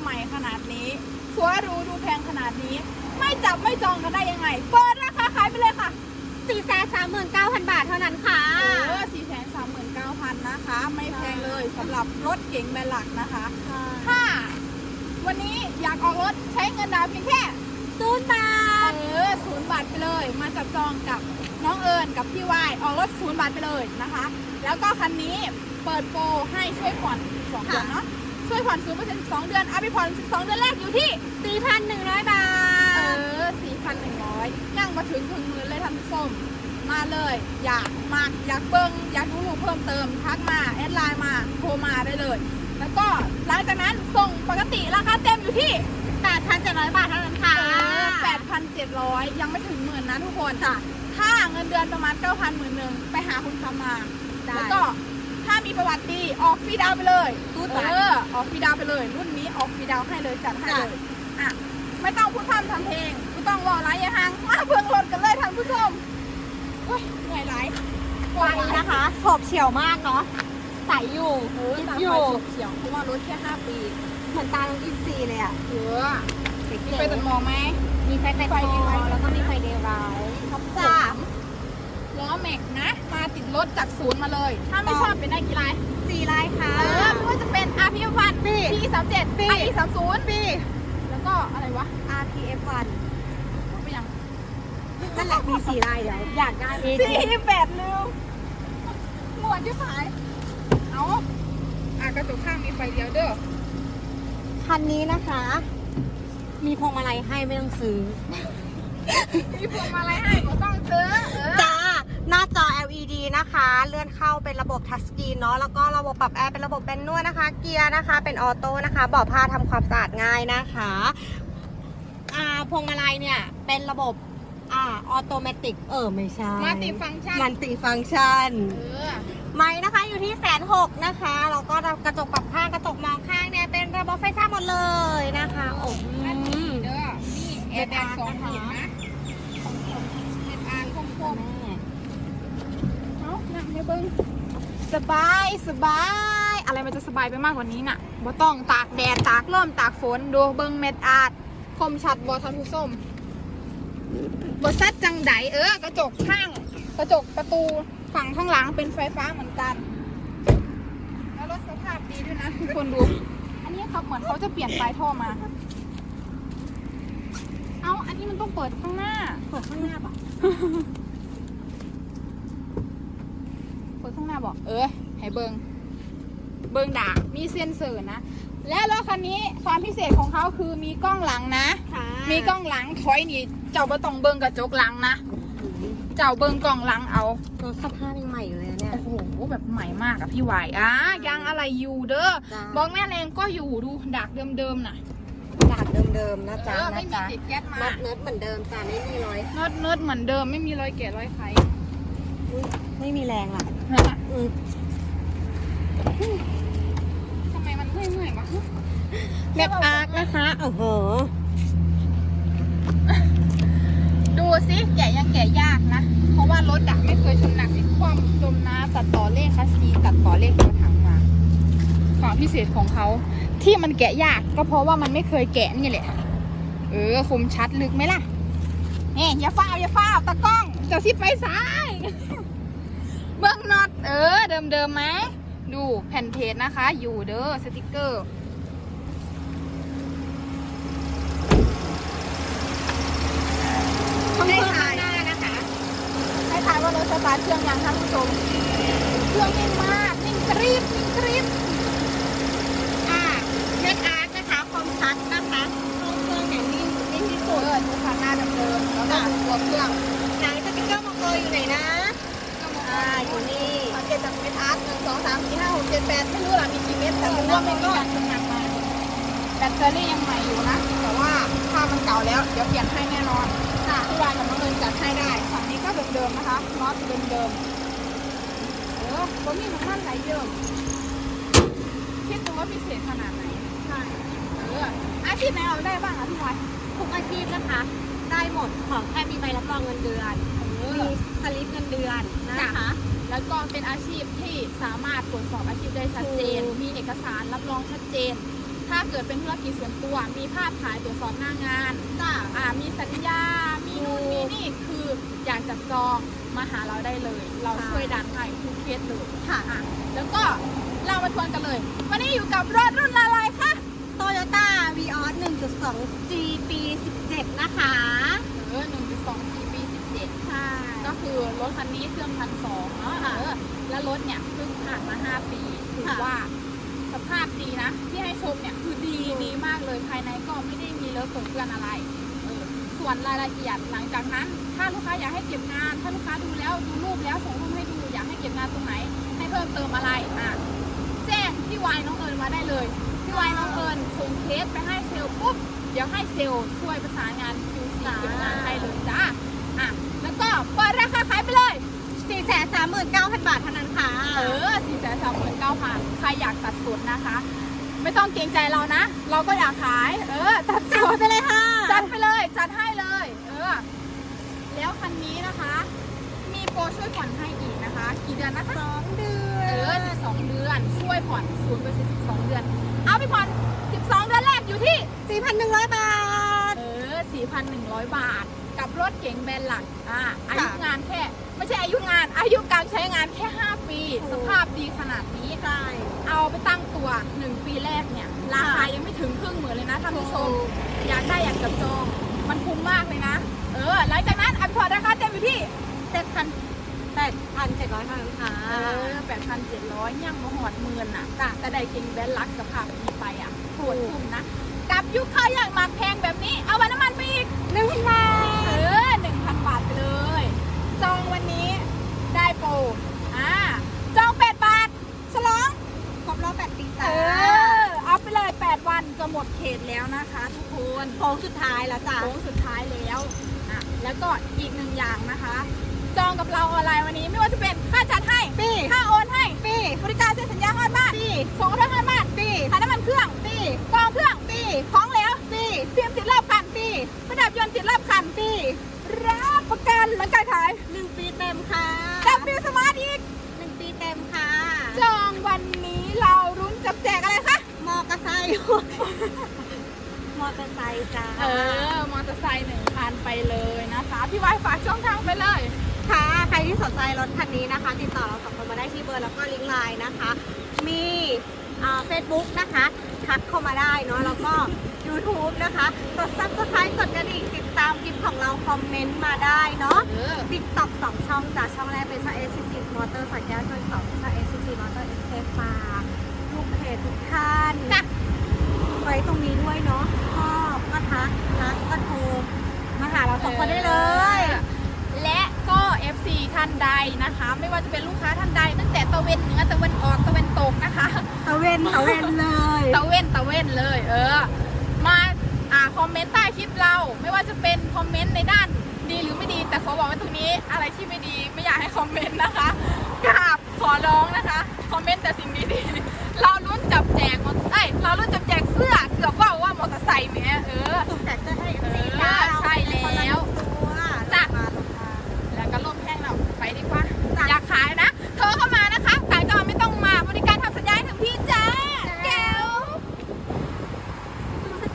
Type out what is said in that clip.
ใหม่ขนาดนี้สวยหรูดูแพงขนาดนี้ ไม่จับไม่จองกันได้ยังไง เปิดราคาขายไปเลยค่ะ439,000บาทเท่านั้นค่ะเออ4 3 9 0 0 0นะคะ ไม่แพงเลยสำหรับรถเก๋งแบรนด์หลักนะคะ ถ้า วันนี้อยากออกรถใช้เงินดาวน์เพียงแค่ศูนย์บาท เออศูนย์บาทไปเลย มาจับจองกับน้องเอิญกับพี่วายออกรถศูนย์บาทไปเลยนะคะ แล้วก็คันนี้เปิดโปรให้ช่วยผ่อนสองเดือนเนาะ ช่วยผ่อนศูนย์เปอร์เซ็นต์สองเดือนเอาไปผ่อนสองเดือนแรกอยู่ที่4,100บาเอทอสี่พันหนึ่งร้อยย่างมาถึงถึงมือเลยท่านผู้ชมมาเลย อยากมากอยากเบิ้งอยากรู้เพิ่มเติม ทักมาแอดไลน์มาโทรมาได้เลย แล้วก็หลังจากนั้นส่งปกติราคาเต็มอยู่ที่8,700 บาทเท่านั้นค่ะแปดพันเจ็ดร้อยยังไม่ถึงหมื่นนะทุกคนจ้ะถ้าเงินเดือนประมาณเก้าพันหมื่นหนึ่งไปหาคุณคำมาได้แล้วก็ ถ้ามีประวัติดีออกฟรีดาวน์ไปเลยตู้เอตัดอออกฟรีดาวน์ไปเลย รุ่นนี้ออกฟรีดาวน์ให้เลยจัดให้จ้ะเลยอะไม่ต้องพูดพร่ำทำเพลงไม่ต้องรอไรอย่าห่างมาเพิ่งรถกันเลยท่านผู้ชมเฮ้ยเหนื่อยไรไฟนะคะโฉบเฉี่ยวมากเนาะใสอยู่เออยิบตาอไฟยู่เขียวเพราะว่ารถแค่ห้าปีเหมือนตาลงอินซีเลยอะเออมีไฟตัดหมองไหม มีไฟแต่ไฟคดีอไหมแล้วก็มีไฟเดย์ไรท์ท็อปจ้าสาม ล้อแม็กนะ มาติดรถจากศูนย์มาเลย ถ้าไม่ชอบเป็นได้กี่ไลน์สี่ลายค่ะเออไม่ว่าจะเป็น R P F 1ปี P 3 7ปี I E 3 0ปีแล้วก็อะไรวะ RPF 1พูดไปยังนั่นแหละมีสี่ลายเดี๋ยวอยากได้เองสี่แปดลืมหมวดที่ขายเอาอะกระจกข้างมีไฟเดียวเด้อคันนี้นะคะ มีพวงมาลัยให้ไม่ต้องซื้อ มีพวงมาลัยให้ก็ต้องซื้อเออจ้า หน้าจอ LED นะคะ เลื่อนเข้าเป็นระบบทัชสกรีนเนาะ แล้วก็ระบบปรับแอร์เป็นระบบเป็นนวดนะคะ เกียร์นะคะ เป็นออโต้นะคะเบาะผ้าทำความสะอาดง่ายนะคะอ่าพวงมาลัยเนี่ยเป็นระบบอ่าออโตเมติกเออไม่ใช่มาติฟังก์ชันมันติฟังก์ชันเออไม้นะคะอยู่ที่แสนหกนะคะแล้วก็กระจกปรับข้างกระจกมองข้างเนี่ยเป็นระบบไฟฟ้าหมดเลยนะคะโอ้อันโหนี้เด้อนี่แอร์แบ็กสองหีบนะเน็ตอาร์คมคม แม่ ๆ ให้เบิ้งสบายสบาย อะไรมันจะสบายไปมากกว่านี้น่ะบ่ต้องตากแดดตากลมตากฝนดูเบิ้งเม็ดอาร์ตคมชัดบอทันผู้ส้มบอซัดจังไดเออกระจกข้าง กระจกประตูฝั่งข้างหลังเป็นไฟฟ้าเหมือนกัน แล้วรถสภาพดีด้วยนะทุกคนดู อันนี้ครับเหมือนเขาจะเปลี่ยนปลายท่อมา เอาอันนี้มันต้องเปิดข้างหน้า เปิดข้างหน้าปะ เปิด ข้างหน้าบอกเออให้เบิงเบิงด่ามีเซ็นเซอร์นะ และรถคันนี้ความพิเศษของเขาคือมีกล้องหลังนะ ค่ะมีกล้องหลังถอยนี่เจ้าบ่ต้องเบิงกระจกหลังนะ เจ้าเบิงกล้องหลังเอา รถสภาพยังใหม่อยู่เลยเนี่ย โอ้โหแบบใหม่มากอะพี่วายอะยางอะไรอยู่เด้อจ้าบอกแม่แรงก็อยู่ดูดักเดิมๆน่ะดาบเดิมๆนะจ๊ะเออนะไม่มีจ๊ะติดแก๊สมาน็อตเนิร์ดเหมือนเดิมจ้ะไม่มีรอยน็อตเนิร์ดเหมือนเดิมไม่มีรอยแกะรอยไขอุ๊ยไม่มีแรงล่ะ นะอืมทำไมมันเมื่อยๆวะเล็บอาร์คนะคะ โอ้โห ดูสิแกะยังแกะยากนะ เพราะว่ารถอะไม่เคยชนหนักติดความจมน้ำตัดต่อเลขคัสซีตัดต่อเลขตัวถังมาความพิเศษของเขา ที่มันแกะยากก็เพราะว่ามันไม่เคยแกะนี่แหละ เออคมชัดลึกไหมล่ะเนี่ยอย่าฟ้าวอย่าฟ้าวตะกล้อง เจะสิไปซ้าย เบิ้งน็อตเออ เดิมเดิมๆไหมดูแผ่นเพจนะคะ อยู่เด้อสติกเกอร์ข้างบนข้างหน้านะคะให้ทายว่ารถสตาร์ทเครื่องยังท่านผู้ชมเครื่องนิ่งมากนิ่งกรีบนิ่งกรีบอ่าเล็บอาร์คนะคะคมชัดนะคะเข้าเครื่องอย่างนิ่มนิ่มที่เอสุดอดูคันหน้าเดิมๆแล้วก็ดูตัวเครื่องไหนสติ๊กเกอร์มองโกอยู่ไหนนะ หนึ่งสองสามสี่ห้าหกเจ็ดแปดไม่รู้ล่ะมีกี่เมตรแต่รู้ว่าไม่ก็หนักมาแบตเตอรี่ยังใหม่อยู่นะ แต่ว่าถ้ามันเก่าแล้วเดี๋ยวเปลี่ยนให้แน่นอนค่ะที่วานกับน้องเอิญจัดให้ได้ฝั่งนี้ก็เดิมๆนะคะน็อตเดิมๆเออผมมีน้ำมันไหลเยิมคิดดูว่าพิเศษขนาดไหนใช่เอออาชีพไหนเอาได้บ้างอะพี่วายทุกอาชีพนะคะ ได้หมดขอแค่มีใบรับรองเงินเดือนมีสลิปเงินเดือนนะคะ แล้วก็เป็นอาชีพที่สามารถตรวจสอบอาชีพได้ชัดเจนถูกมีเอกสารรับรองชัดเจน ถ้าเกิดเป็นธุรกิจส่วนตัว มีภาพถ่ายตรวจสอบหน้างานจ้ะอ่ามีสัญญา มีนู่นถูมีกนี่ คืออยากจะจองมาหาเราได้เลย เราค่ะช่วยดันให้ทุกเคสเลยค่ะอะ แล้วก็เรามาทวนกันเลย วันนี้อยู่กับรถรุ่นอะไรคะโตโยต้าวีออส1.2 G ปี 17 นะคะ เออ1.2 G ปี17ใช่ ก็คือรถคันนี้เครื่องพันสองเนาะเออแล้วรถเนี่ยเพิ่งผ่านมา5ปีถือว่าสภาพดีนะ ที่ให้ชมเนี่ยคือดีดีมากเลยภายในก็ไม่ได้มีเลอะเปื้อนอะไรเออส่วนรายละเอียดหลังจากนั้น ถ้าลูกค้าอยากให้เก็บงาน ถ้าลูกค้าดูแล้วดูรูปแล้วส่งรูปให้ดูอยากให้เก็บงานตรงไหน ให้เพิ่มเติมอะไรอะแจ้งพี่วายน้องเอิญมาได้เลยพี่วายน้องเอิญส่งเคสไปให้เซลล์ปุ๊บเดี๋ยวให้เซลล์ช่วยประสานงาน QC เก็บงานให้เลยจ้าอะแล้วก็เปิดราคาขายไปเลย 439,000 บาทเท่านั้นค่ะ เออสี่แสนสามหมื่นเก้าพันใครอยากตัดสูตรนะคะ ไม่ต้องเกรงใจเรานะ เราก็อยากขาย เออ ตัดจัสูดตรไปเลยค่ะ จัดไปเลย จัดให้เลย เออ แล้วคันนี้นะคะ มีโปรช่วยผ่อนให้อีกนะคะ กี่เดือนนะคะสองเดือเออนสิบสองเดือน ช่วยผ่อนศูนย์เปอร์เซ็นต์สิบสองเดือน เอาไปผ่อนสิบสองเดือนแรกอยู่ที่4,100บาท เออ4,100บาท กับรถเก๋งแบรนด์หลัก อ่าอายุค่ะงานแค่ ไม่ใช่อายุงาน อายุการใช้งานแค่ 5 ปีถูกสภาพดีขนาดนี้ ใช่ เอาไปตั้งตัว 1 ปีแรกเนี่ย ราคายังไม่ถึงครึ่งหมื่นเลยนะท่านผู้ชมถูกอยากได้อยากจะจอง มันคุ้มมากเลยนะ เออ หลังจากนั้นอัพพอร์ตราคาเต็มอยู่ที่7,000 8,700เท่านั้นค่ะเออ8,700ยังมาหอดหมื่นน่ะจ้ะแต่ได้เก่งแบรนด์หลักสภาพนี้ไปอะโคตรคุ้มนะ กับยุคค่าอย่างมากแพงแบบนี้ เอาวันน้ำมันไปอีก1,000บาเอท อหนึ่งพันบาทไปเลย จองวันนี้ได้โปร อ่าจองแปดบาทฉลอง ครบรอบ8ปีเอจ้าอ เอาไปเลย 8 วันจะหมดเขตแล้วนะคะ ทุกคนโค้งสุดท้ายแล้วจ้ะโค้งสุดท้ายแล้วอะแล้วก็อีกหนึ่งอย่างนะคะ จองกับเราออนไลน์วันนี้ไม่ว่าจะเป็นค่าจัดให้ ฟรีค่าโอนให้ ฟรีบริการเซ็นสัญญาฮอดบ้านฟรีส่งรถฮอดบ้านฟรีค่าน้ำมันเครื่องฟรีกองเครื่องฟรีของแล้วฟรีฟิล์มติดรอบคันฟรีประดับยนต์ติดรอบคันฟรีรับประกันหลังการขายหนึ่งปีเต็มค่ะดั บบิลสมาร์ทอีกหนึ่งปีเต็มค่ะจองวันนี้เรารุ้นจับแจกอะไรคะ มอกระไซค์มอเตอร์ไซค์จ้าเออ มอเตอร์ไซค์หนึ่งคันไปเลยนะคะ พี่วายฝากช่องทางไปเลย ค่ะ ใครที่สนใจรถคันนี้นะคะ ติดต่อเราสองคนมาได้ที่เบอร์แล้วก็ลิงก์ไลน์นะคะ มีเฟซบุ๊กนะคะ ทักเข้ามาได้เนาะ แล้วก็ YouTube นะคะ กด subscribe กดกระดิ่งติดตามคลิปของเราคอมเมนต์มาได้เนาะ เออติ๊กต็อกสองช่องจ้ะช่องแรกเป็นช่อง SCC Motor สัญญาช่องสองเป็นช่อง SCC Motor SK ฝากลูกเพจทุกท่านจ้ะ ไว้ตรงนี้ด้วยเนาะชอบก็ทักรักก็โทรมาหาเราสองคนได้เลย และก็ FC ท่านใดนะคะ ไม่ว่าจะเป็นลูกค้าท่านใด ตั้งแต่ตะเวนเหนือตะเวนออกตะเวนตกนะคะ ตะเวนตะเวนเลย ตะเว้นตะเว้นเลย เออ มาอ่าคอมเมนต์ใต้คลิปเรา ไม่ว่าจะเป็นคอมเมนต์ในด้านดีหรือไม่ดี แต่ขอบอกไว้ตรงนี้อะไรที่ไม่ดีไม่อยากให้คอมเมนต์นะคะกราบขอร้องนะคะ คอมเมนต์แต่สิ่งดีๆเรารุ่นจับแจกหมด